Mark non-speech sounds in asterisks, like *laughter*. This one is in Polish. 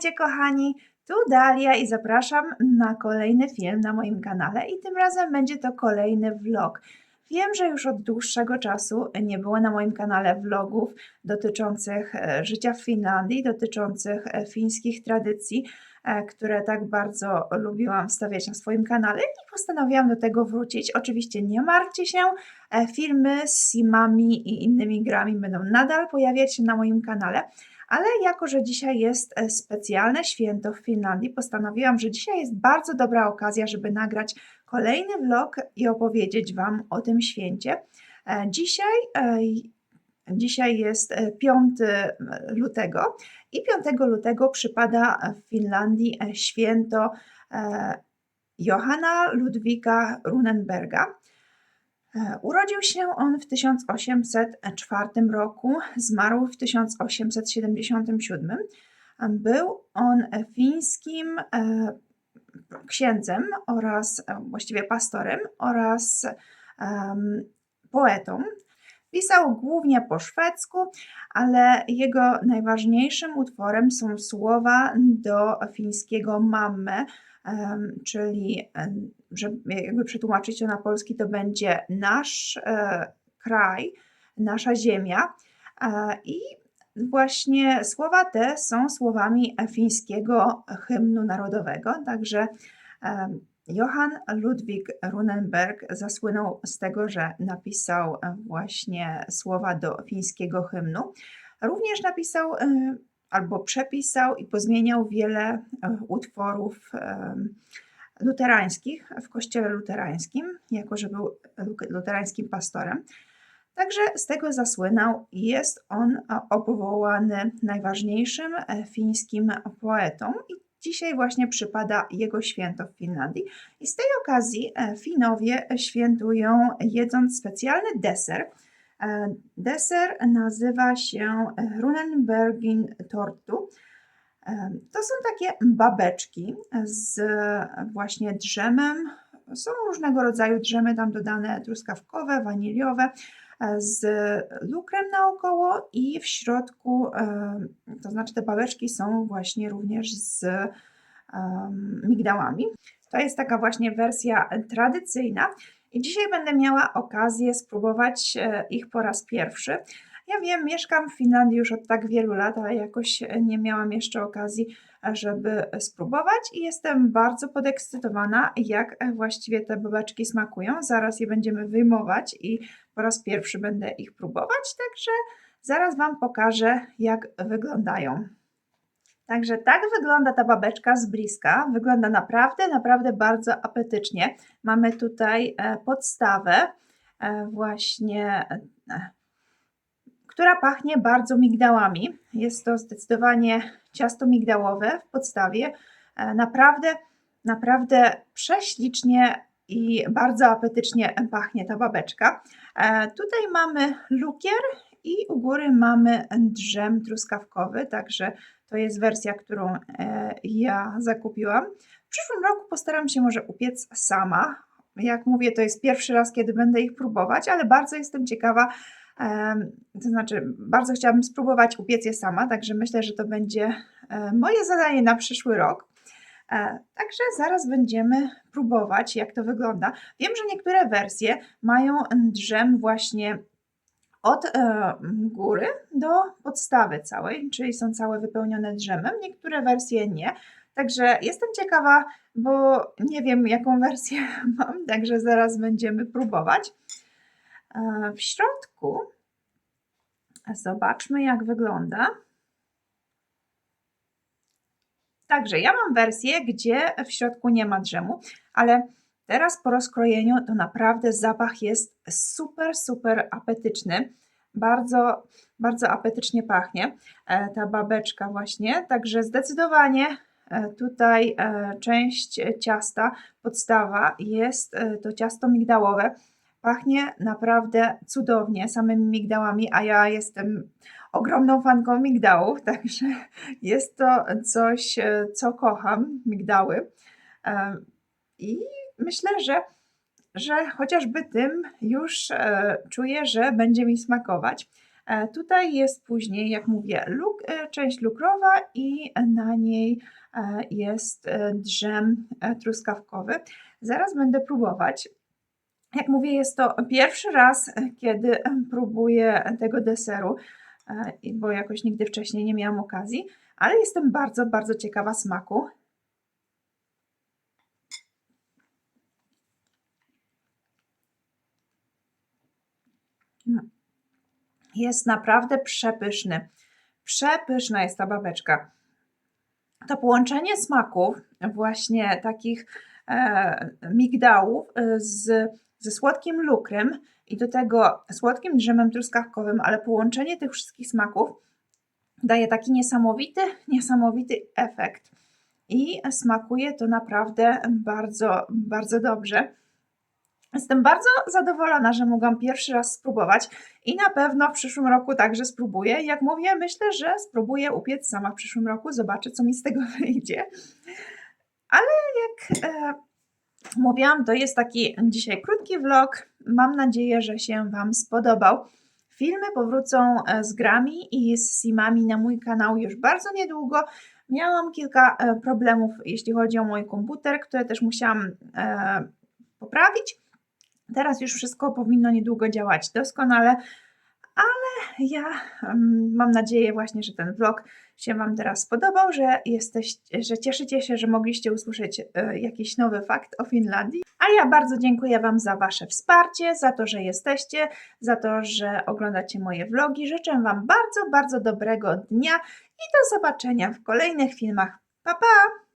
Witajcie kochani, tu Dalia i zapraszam na kolejny film na moim kanale i tym razem będzie to kolejny vlog. Wiem, że już od dłuższego czasu nie było na moim kanale vlogów dotyczących e, życia w Finlandii, dotyczących e, fińskich tradycji, e, które tak bardzo lubiłam wstawiać na swoim kanale i postanowiłam do tego wrócić. Oczywiście nie martwcie się, filmy z simami i innymi grami będą nadal pojawiać się na moim kanale. Ale jako, że dzisiaj jest e, specjalne święto w Finlandii, postanowiłam, że dzisiaj jest bardzo dobra okazja, żeby nagrać kolejny vlog i opowiedzieć Wam o tym święcie. E, Dzisiaj, e, dzisiaj jest e, 5 lutego i 5 lutego przypada w Finlandii święto Johanna Ludwika Runenberga. E, Urodził się on w 1804 roku, zmarł w 1877. Był on fińskim e, księdzem oraz e, właściwie pastorem oraz em, poetą. Pisał głównie po szwedzku, ale jego najważniejszym utworem są słowa do fińskiego mamme, czyli żeby jakby przetłumaczyć to na polski, to będzie nasz e, kraj, nasza ziemia. E, I właśnie słowa te są słowami fińskiego hymnu narodowego, także Johann Ludwig Runenberg zasłynął z tego, że napisał właśnie słowa do fińskiego hymnu. Również napisał albo przepisał i pozmieniał wiele e, utworów em, luterańskich w kościele luterańskim, jako że był lu- luterańskim pastorem. Także z tego zasłynął i jest on a, powołany najważniejszym e, fińskim poetą i dzisiaj właśnie przypada jego święto w Finlandii. I z tej okazji e, Finowie świętują jedząc specjalny deser. E, Deser nazywa się Runenbergin Tortu. Em, To są takie babeczki z właśnie drzemem. Są różnego rodzaju drzemy tam dodane truskawkowe, waniliowe, e, z lukrem naokoło i w środku, to znaczy te babeczki są właśnie również z migdałami. To jest taka właśnie wersja tradycyjna i dzisiaj będę miała okazję spróbować e, ich po raz pierwszy. Ja wiem, mieszkam w Finlandii już od tak wielu lat, ale jakoś nie miałam jeszcze okazji, żeby spróbować i jestem bardzo podekscytowana, jak właściwie te babeczki smakują. Zaraz je będziemy wyjmować i po raz pierwszy będę ich próbować, także zaraz Wam pokażę, jak wyglądają. Także tak wygląda ta babeczka z bliska. Wygląda naprawdę, naprawdę bardzo apetycznie. Mamy tutaj e, podstawę, e, właśnie e, która pachnie bardzo migdałami. Jest to zdecydowanie ciasto migdałowe w podstawie. Naprawdę, naprawdę prześlicznie i bardzo apetycznie pachnie ta babeczka. Tutaj mamy lukier i u góry mamy drzem truskawkowy, także to jest wersja, którą e, ja zakupiłam. W przyszłym roku postaram się może upiec sama. Jak mówię, to jest pierwszy raz, kiedy będę ich próbować, ale bardzo jestem ciekawa, To znaczy, bardzo chciałabym spróbować upiec je sama, także myślę, że to będzie e, moje zadanie na przyszły rok. E, Także zaraz będziemy próbować, jak to wygląda. Wiem, że niektóre wersje mają drzem właśnie od e, góry do podstawy całej, czyli są całe wypełnione drzemem. Niektóre wersje nie. Także jestem ciekawa, bo nie wiem, jaką wersję *laughs* mam, także zaraz będziemy próbować. E, W środku zobaczmy, jak wygląda. Także ja mam wersję, gdzie w środku nie ma drzemu, ale teraz po rozkrojeniu to naprawdę zapach jest super, super apetyczny. Bardzo, bardzo apetycznie pachnie e, ta babeczka właśnie, także zdecydowanie e, tutaj e, część ciasta, podstawa jest to ciasto migdałowe. Pachnie naprawdę cudownie samymi migdałami, a ja jestem ogromną fanką migdałów, *laughs* także jest to coś, co kocham, migdały. I myślę, że, że chociażby tym już e, czuję, że będzie mi smakować. E, Tutaj jest później, jak mówię, luk, e, część lukrowa i na niej jest drzem truskawkowy. Zaraz będę próbować. Jak mówię, jest to pierwszy raz, kiedy próbuję tego deseru, bo jakoś nigdy wcześniej nie miałam okazji, ale jestem bardzo, bardzo ciekawa smaku. Jest naprawdę przepyszny. Przepyszna jest ta babeczka. To połączenie smaków, właśnie takich e, migdałów e, z, ze słodkim lukrem i do tego słodkim drzemem truskawkowym, ale połączenie tych wszystkich smaków daje taki niesamowity, niesamowity efekt. I smakuje to naprawdę bardzo, bardzo dobrze. Jestem bardzo zadowolona, że mogłam pierwszy raz spróbować i na pewno w przyszłym roku także spróbuję. Jak mówię, myślę, że spróbuję upiec sama w przyszłym roku, zobaczę, co mi z tego *laughs* wyjdzie. Ale jak e, mówiłam, to jest taki dzisiaj krótki vlog. Mam nadzieję, że się Wam spodobał. Filmy powrócą e, z grami i z simami na mój kanał już bardzo niedługo. Miałam kilka e, problemów, jeśli chodzi o mój komputer, które też musiałam e, poprawić. Teraz już wszystko powinno niedługo działać doskonale, ale ja mam nadzieję właśnie, że ten vlog się Wam teraz spodobał, że, jesteś, że cieszycie się, że mogliście usłyszeć e, jakiś nowy fakt o Finlandii. A ja bardzo dziękuję Wam za Wasze wsparcie, za to, że jesteście, za to, że oglądacie moje vlogi. Życzę Wam bardzo, bardzo dobrego dnia i do zobaczenia w kolejnych filmach. Pa, pa!